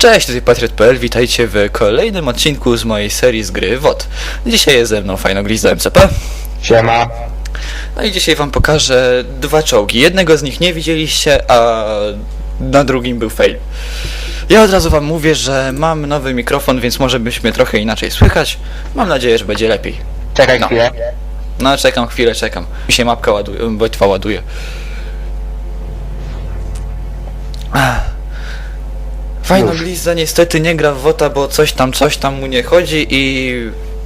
Cześć, tutaj Patriot.pl, witajcie w kolejnym odcinku z mojej serii z gry WOT. Dzisiaj jest ze mną Fajno Glizda MCP. Siema. No i dzisiaj wam pokażę dwa czołgi. Jednego z nich nie widzieliście, a na drugim był fail. Ja od razu wam mówię, że mam nowy mikrofon, więc może byś mnie trochę inaczej słychać. Mam nadzieję, że będzie lepiej. Czekaj No. chwilę. No czekam chwilę, czekam. Mi się mapka ładuje, botwa ładuje. Ach. Fajno. Gliza niestety nie gra w WOTA, bo coś tam, coś tam mu nie chodzi i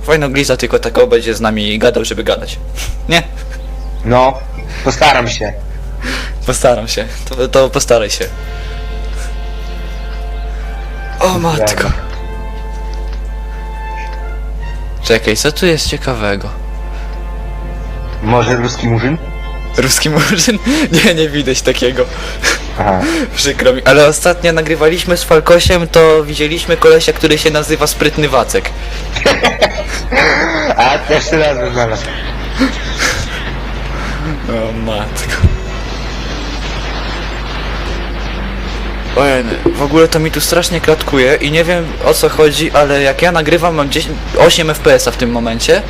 Fajno Gliza tylko tak o będzie z nami gadał, żeby gadać. Nie? No, postaram się. Postaram się. To, to postaraj się. O matko. Czekaj, co tu jest ciekawego? Może ruski murzyn? Ruski murzyn? Nie, nie widać takiego. Aha. Przykro mi, ale ostatnio nagrywaliśmy z Falkosiem, to widzieliśmy kolesia, który się nazywa Sprytny Wacek. A też ty nazwę znalazł. O matko. Ojej, w ogóle to mi tu strasznie klatkuje i nie wiem o co chodzi, ale jak ja nagrywam mam 10, 8 fps w tym momencie,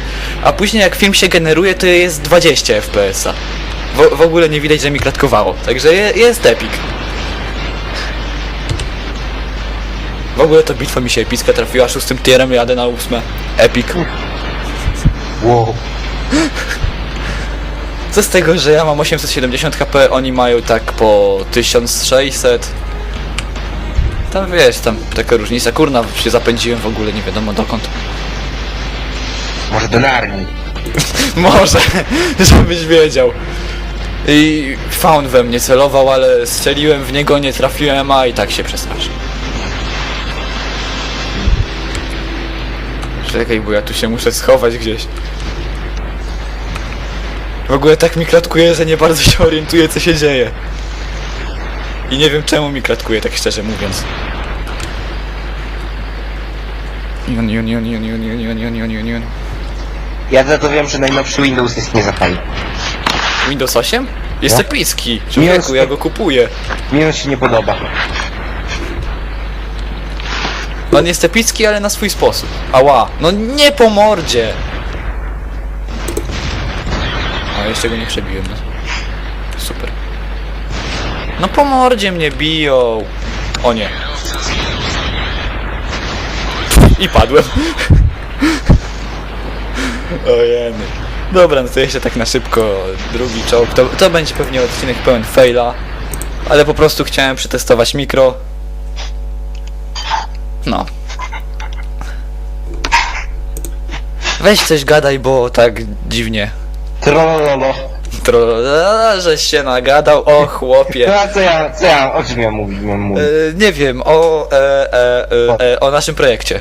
a później jak film się generuje to jest 20 fps. W, w ogóle nie widać, że mi klatkowało, także je, jest epic. W ogóle to bitwa mi się epicka trafiła, szóstym tierem jadę na ósme. Epic. Wow. Co z tego, że ja mam 870 HP, oni mają tak po 1600. Tam wiesz, tam taka różnica. Kurna, się zapędziłem w ogóle, nie wiadomo dokąd. Może do Narni. Może, żebyś wiedział. I faun we mnie celował, ale strzeliłem w niego, nie trafiłem, a i tak się przestraszył. Czekaj, bo ja tu się muszę schować gdzieś. W ogóle tak mi klatkuje, że nie bardzo się orientuję, co się dzieje. I nie wiem czemu mi klatkuje, tak szczerze mówiąc. Jun, jun, jun, jun, jun, jun, jun, jun, jun, jun, jun. Ja za to wiem, że najnowszy Windows jest nie zapali. Windows 8? Jest No. epicki. Człowieku, ja go kupuję. Mi on się nie podoba. On jest epicki, ale na swój sposób. Ała, no nie po mordzie! A jeszcze go nie przebiłem. No. Super. No po mordzie mnie biją. O nie. I padłem. Ojeny. Dobra, no to jeszcze tak na szybko drugi czołg. To, to będzie pewnie odcinek pełen faila. Ale po prostu chciałem przetestować mikro. No. Weź coś gadaj, bo tak dziwnie. Trollolo. Tro, a, żeś się nagadał, o chłopie. No a co ja, co ja, o czym ja mówić mam mówić? E, nie wiem, o, e, e, e, e, o naszym projekcie.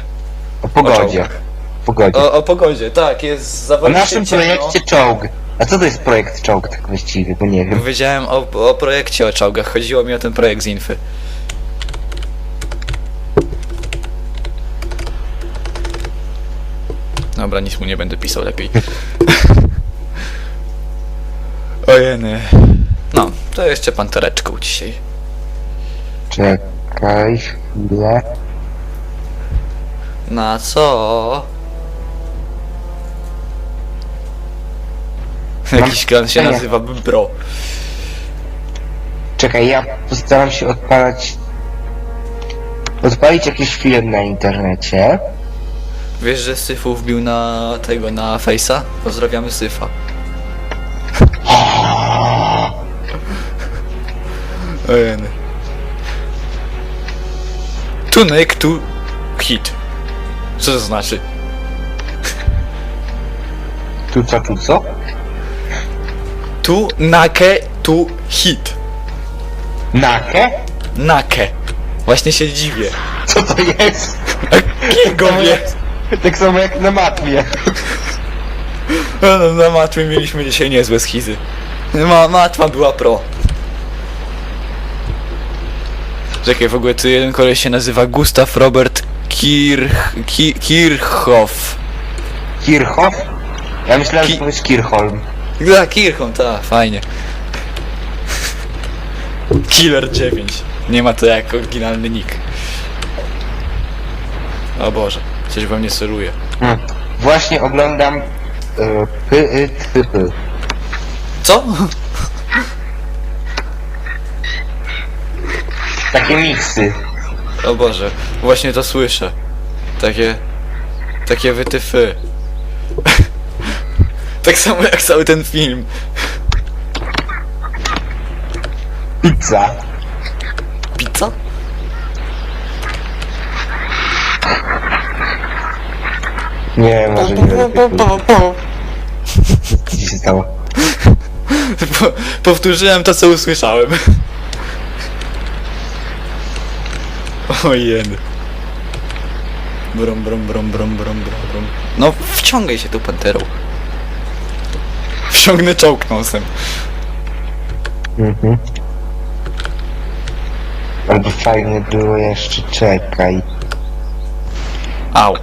O pogodzie. czołgach. Pogodzie. O, o pogodzie, tak, jest O zawaliście naszym projekcie czołg. A co to jest projekt czołg tak właściwie, bo nie wiem. Powiedziałem o, o projekcie o czołgach, chodziło mi o ten projekt z Infy. Dobra, nic mu nie będę pisał lepiej. Ojeny. No, to jeszcze pantereczką dzisiaj. Czekaj chwilę. Na co? Jakiś klan się pytanie. nazywa Bro. Czekaj, ja postaram się odpalać... Odpalić jakiś film na internecie. Wiesz, że Syfu wbił na tego, na Face'a? Pozdrawiamy Syfa. Ojeny. Tunek to hit. Co to znaczy? Tu co, tu co? Tu nake tu hit. Nakę? Nake. Właśnie się dziwię. Co to jest? Kiego wie? Tak samo jak na matwie. No, no, na matwie mieliśmy dzisiaj niezłe schizy. Ma, matwa była pro. Czekaj, w ogóle tu jeden koleś się nazywa Gustav Robert Kirch... Ki, Kirchhoff. Kirchhoff? Ja myślałem, Ki- że powiesz Kirchholm. Da, Kirchhoff, ta, fajnie. Killer 9. Nie ma to jak oryginalny nick. O Boże, coś we mnie celuje. Hmm. Właśnie oglądam... E, py, y, ty, py. Co? Takie miksy. O Boże, właśnie to słyszę. Takie... Takie wytyfy. Tak samo jak cały ten film. Pizza. Pizza? Nie, może nie będę tych Po- Co ci się stało? Powtórzyłem to, co usłyszałem. Ojej. Brom, brom, brom, brom, brom, brom, brom. No, wciągaj się tu panterą. Wciągnę czołg nosem. Mhm. Albo fajnie było jeszcze, czekaj. Au.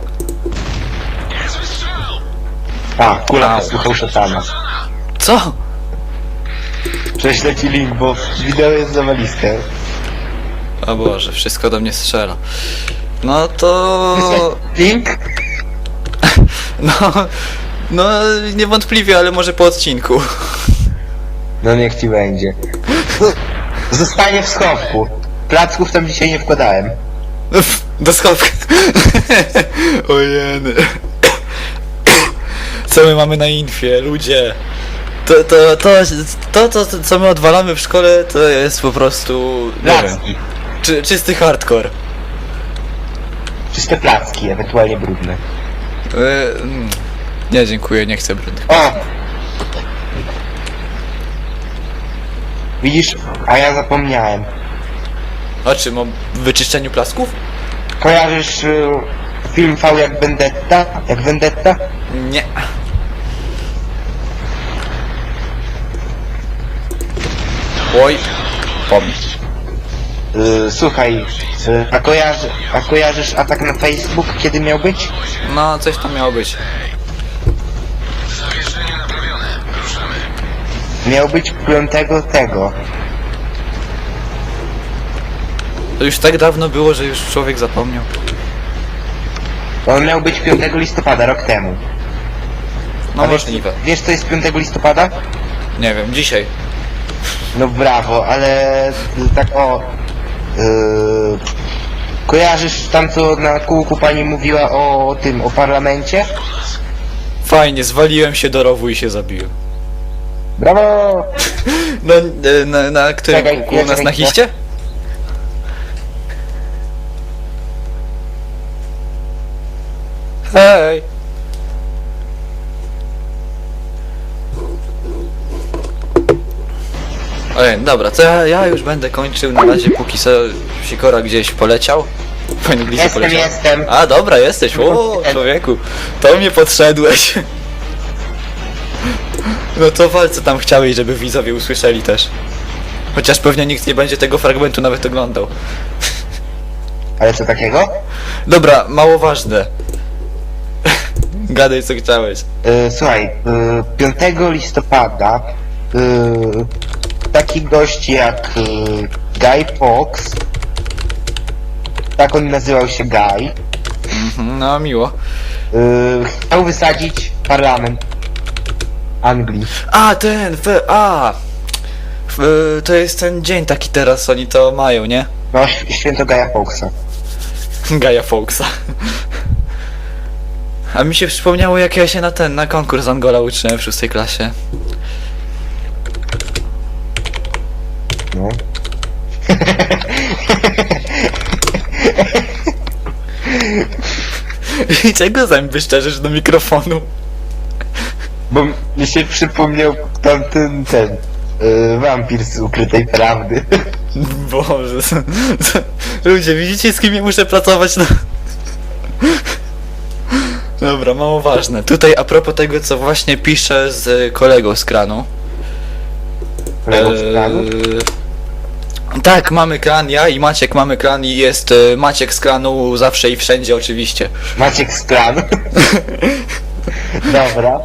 A, kula Au. posłuchał szatana. Co? Prześlę ci link, bo wideo jest zawaliste. O Boże, wszystko do mnie strzela. No to... Link? No... No, niewątpliwie, ale może po odcinku. No niech ci będzie. Zostanie w schowku. Placków tam dzisiaj nie wkładałem. Do schowka. Ojeny. Co my mamy na infie, ludzie? To, to, to, to, to, to co my odwalamy w szkole, to jest po prostu... Nie wiem, Placki. czy, czysty hardcore. Czyste placki, ewentualnie brudne. E, mm, nie, dziękuję, nie chcę brudnych. O! Widzisz, a ja zapomniałem. O czym? O wyczyszczeniu plasków? Kojarzysz y, film V jak Vendetta? Jak Vendetta? Nie. Oj. Pomyśl. Y, słuchaj, y, a, kojarzy, a kojarzysz atak na Facebook, kiedy miał być? No, coś tam miało być. Miał być piątego tego. To już tak dawno było, że już człowiek zapomniał. On miał być 5 listopada, rok temu. No A wiesz, możliwe. wiesz co jest 5 listopada? Nie wiem, dzisiaj. No brawo, ale tak o... Yy, kojarzysz tam co na kółku pani mówiła o tym, o parlamencie? Fajnie, zwaliłem się do rowu i się zabiłem. Brawo! No, e, na, na którym Czekaj, kółku? U nas czekaj, na hiście? Hej! Ojej, dobra, to ja, ja już będę kończył na razie, póki so Sikora gdzieś poleciał. Fajnie blisko Jestem, poleciał. jestem. A, dobra, jesteś. O, człowieku, to mnie podszedłeś. No to wal, co tam chciałeś, żeby widzowie usłyszeli też. Chociaż pewnie nikt nie będzie tego fragmentu nawet oglądał. Ale co takiego? Dobra, mało ważne. Gadaj co chciałeś. Yy, słuchaj, yy, 5 listopada yy, taki gość jak yy, Guy Fawkes, tak on nazywał się Guy, Mhm, No, miło. yy, chciał wysadzić parlament Anglii. A, ten, fe, a. F, to jest ten dzień taki teraz, oni to mają, nie? No, święto Guy'a Fawkesa. Gaja Fawkesa. A mi się przypomniało, jak ja się na ten, na konkurs Angola uczyłem w szóstej klasie. No. I czego zęby szczerzysz do mikrofonu? Bo mi się przypomniał tamten, ten, yy, wampir z ukrytej prawdy. Boże. Ludzie, widzicie z kim ja muszę pracować? No. Dobra, mało ważne. Tutaj a propos tego, co właśnie piszę z kolegą z kranu. Lego z kranu. Eee, Tak, mamy kran, ja i Maciek mamy kran i jest e, Maciek z kranu zawsze i wszędzie oczywiście. Maciek z kranu. Dobra.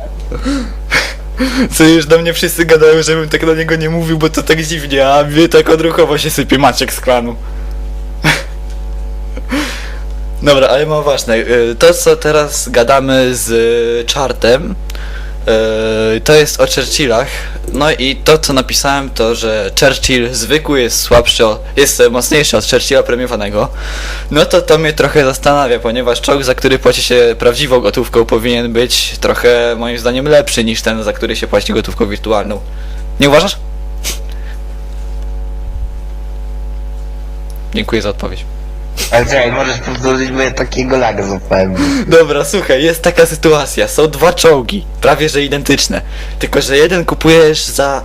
Co już do mnie wszyscy gadają, żebym tak do niego nie mówił, bo to tak dziwnie, a mnie tak odruchowo się sypie Maciek z klanu. Dobra, ale mam ważne. y, To, co teraz gadamy z y, czartem, y, to jest o Churchillach. No i to, co napisałem, to, że Churchill zwykły jest słabszy, o- jest mocniejszy od Churchilla premiowanego. No to to mnie trochę zastanawia, ponieważ czołg, za który płaci się prawdziwą gotówką, powinien być trochę, moim zdaniem, lepszy niż ten, za który się płaci gotówką wirtualną. Nie uważasz? Dziękuję za odpowiedź. Ale czekaj, możesz powtórzyć, bo ja takiego laga złapałem. Dobra, słuchaj, jest taka sytuacja. Są dwa czołgi, prawie że identyczne. Tylko, że jeden kupujesz za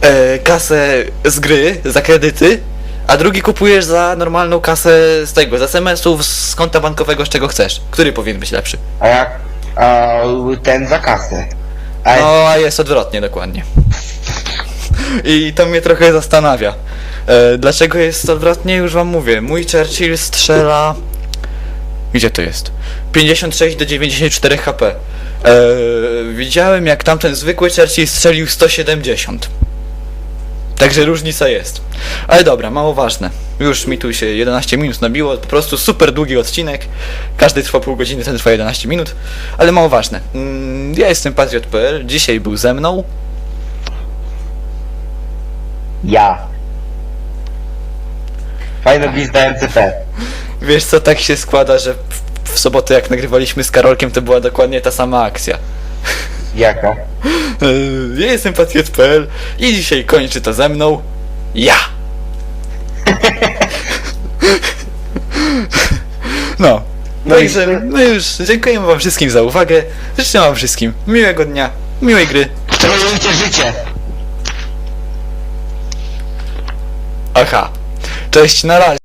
e, kasę z gry, za kredyty, a drugi kupujesz za normalną kasę z tego, z SMS-ów, z konta bankowego, z czego chcesz. Który powinien być lepszy? A jak... A ten za kasę. A No, a jest odwrotnie, dokładnie. I to mnie trochę zastanawia. E, dlaczego jest odwrotnie, już wam mówię. Mój Churchill strzela... Gdzie to jest? 56 do 94 HP. E, widziałem jak tamten zwykły Churchill strzelił 170. Także różnica jest. Ale dobra, mało ważne. Już mi tu się 11 minut nabiło, po prostu super długi odcinek. Każdy trwa pół godziny, ten trwa 11 minut. Ale mało ważne. Mm, Ja jestem Patriot.pl, dzisiaj był ze mną. ja. Fajna gwizda MCP. Wiesz co, tak się składa, że w, w sobotę jak nagrywaliśmy z Karolkiem, to była dokładnie ta sama akcja. Jaka? Yy, Ja jestem Patriot.pl i dzisiaj kończy to ze mną ja. No. No i- Także, no już, dziękujemy wam wszystkim za uwagę. Życzę wam wszystkim miłego dnia, miłej gry. Trolujcie życie! Aha. Cześć, na razie.